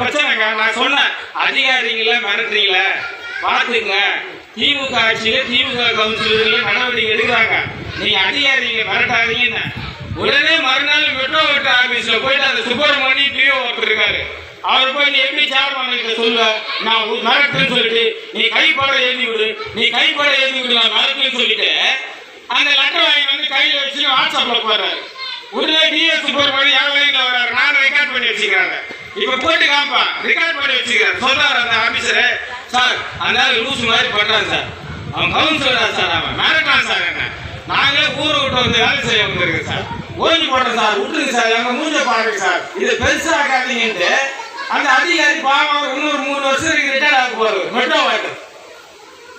பிரச்சனைங்க நான் சொன்னேன். அதிகாரிங்கள மிரட்டுறீங்களே? பார்த்துங்க திமுக ஆட்சியில் திமுக கவுன்சிலர்ல நடவடிக்கை எடுக்கிறாங்க. நீங்க அதிகாரிங்க மிரட்டாதீங்கன்னு. உடனே மறுநாள் மெட்ரோ வெட்ட ஆபீஸ்ல போயிட்டு அந்த சுப்பிரமணி டிஓ ஒருத்தர் இருக்காரு. அவர் போய் நீ எப்படி சேர்மன் கிட்ட சொல்லுவ நான் உன் மிரட்டுன்னு சொல்லிட்டு நீ கைப்பட எழுதி விடு. நீ கைப்பட எழுதி விடு நான் மிரட்டுன்னு சொல்லிட்டு அந்த லெட்டர் வாங்கி வந்து கையில் வச்சு வாட்ஸ்அப்ல போடுறாரு. உடனே டிஎஸ் சுப்பிரமணி என் லைன்ல வர்றாரு? நான் ரெக்கார்ட் பண்ணி வச்சுக்கிறாங்க இப்ப போட்டு காமிப்பான் ரெக்கார்ட் பண்ணி வச்சுக்கிறாரு சொல்றாரு அந்த ஆபீசர் சார் அந்த லூஸ் மாதிரி பண்றான் சார். அவன் கவுன்சிலரா சார் அவன் மிரட்டான் சார் என்ன. நாங்களே ஊரை விட்டு வந்து வேலை செய்ய வந்திருக்கு சார். ஓய்வு போடுறோம் சார் விட்டுருங்க சார். எங்க மூஞ்ச பாருங்க சார். இது பெருசாக்காதீங்கன்ட்டு அந்த அதிகாரி பாவம் அவர் இன்னொரு மூணு வருஷம் ரிட்டையர் ஆக போறாரு. மெட்ரோ வாட்டர்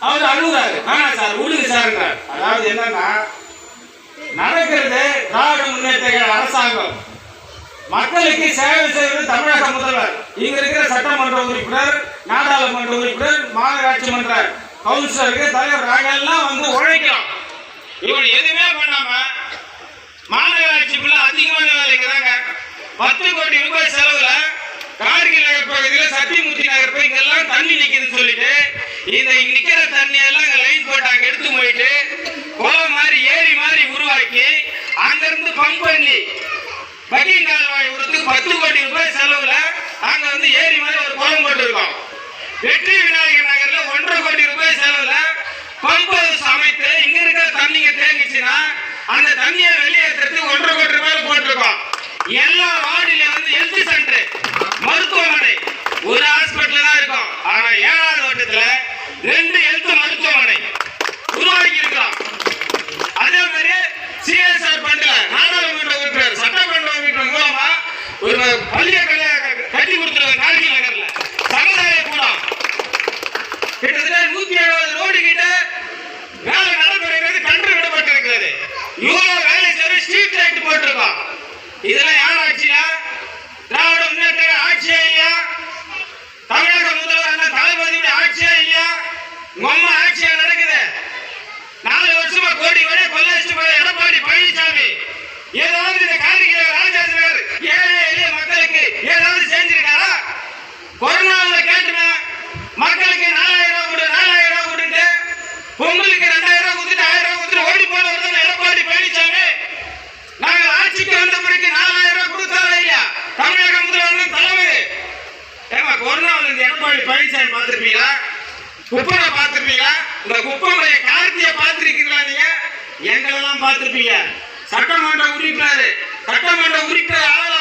அவர் அழுகுறாரு. ஆனா சார் விடுங்க சார்ன்றார். அதாவது என்னன்னா நடக்கிறது திராவிட முன்னேற்ற அரசாங்கம். மக்களுக்கு சேவை செய்வது தமிழக முதல்வர். இங்க இருக்கிற சட்டமன்ற உறுப்பினர் நாடாளுமன்ற உறுப்பினர் மாநகராட்சி மன்ற கவுன்சிலருக்கு தலைவர் எல்லாம் வந்து உழைக்கலாம் இவன் எதுவுமே பண்ணாம மாநகராட்சிக்குள்ள அதிகமான வேலைக்குதாங்க பத்து கோடி ரூபாய் செலவுல கார்கில் நகர் பகுதியில் சத்தியமூர்த்தி நகர் போய் இங்கெல்லாம் தண்ணி நிக்குதுன்னு சொல்லிட்டு இந்த இங்க நிக்கிற தண்ணி எல்லாம் இங்க லைன் போட்டாங்க எடுத்து போயிட்டு குளம் மாதிரி ஏரி மாதிரி உருவாக்கி அங்கிருந்து பம்ப் பண்ணி பக்கிங் கால்வாய் விடுறதுக்கு பத்து கோடி ரூபாய் செலவுல அங்க வந்து ஏரி மாதிரி ஒரு குளம் போட்டிருக்கோம். வெற்றி விநாயகர் நகர்ல ஒன்றரை கோடி ரூபாய் செலவுல பம்பு சமைத்து அமைத்து இங்க இருக்கிற தண்ணிங்க தேங்கிச்சுன்னா அந்த தண்ணியை வெளியேற்றுறதுக்கு ஒன்றரை கோடி ரூபாய் போட்டிருக்கோம். எல்லா வார்டில வந்து ஹெல்த் சென்டர் மருத்துவமனை ஒரு ஹாஸ்பிட்டல் தான் இருக்கும். ஆனா ஏழாவது வட்டத்துல ரெண்டு ஹெல்த் மருத்துவமனை உருவாக்கி இருக்கிறோம் அதே மாதிரி சிஎஸ்ஆர் பண்ற நாடாளுமன்ற உறுப்பினர் சட்டமன்ற உறுப்பினர் மூலமா ஒரு பள்ளிய கட்டி கொடுத்துருவாங்க கார்கில் நகர்ல. சமுதாய கூடம் கிட்டத்தட்ட நூத்தி எழுபது ரோடு கிட்ட வேலை நடைபெறுகிறது கன்று விடப்பட்டிருக்கிறது இவ்வளவு வேலை செய்ய ஸ்ட்ரீட் லைட் போட்டிருக்கோம் இதெல்லாம் யார் ஆட்சியா? திராவிட முன்னேற்ற ஆட்சியா இல்லையா? தமிழக முதல்வர் அண்ணன் தளபதியுடைய ஆட்சியா இல்லையா? உங்க ஆட்சியா நடக்குது? நாலு வருஷமா கோடி வரை கொள்ளையடிச்சு போய் எடப்பாடி பழனிசாமி. ஏதாவது இந்த கார்கில கொரோனாவில் கேட்டுனா மக்களுக்கு நாலாயிரம் ரூபாய் கொடு நாலாயிரம் ரூபாய் கொடுத்து பொங்கலுக்கு ரெண்டாயிரம் ரூபாய் கொடுத்துட்டு ஆயிரம் ரூபாய் கொடுத்துட்டு ஓடி போனவர் தான் எடப்பாடி பழனிசாமி. நாங்கள் ஆட்சிக்கு வந்த பிறகு நாலாயிரம் ரூபாய் கொடுத்தாரா இல்லையா? தமிழக முதல்வர் தலைவர். ஏமா கொரோனாவில் இந்த எடப்பாடி பழனிசாமி பார்த்துருப்பீங்களா? குப்பனை பார்த்துருப்பீங்களா? இந்த குப்பமலைய கார்த்தியை பார்த்துருக்கீங்களா நீங்க? எங்களெல்லாம் பார்த்துருப்பீங்க. சட்டமன்ற உறுப்பினர் சட்டமன்ற உறுப்பினர் ஆள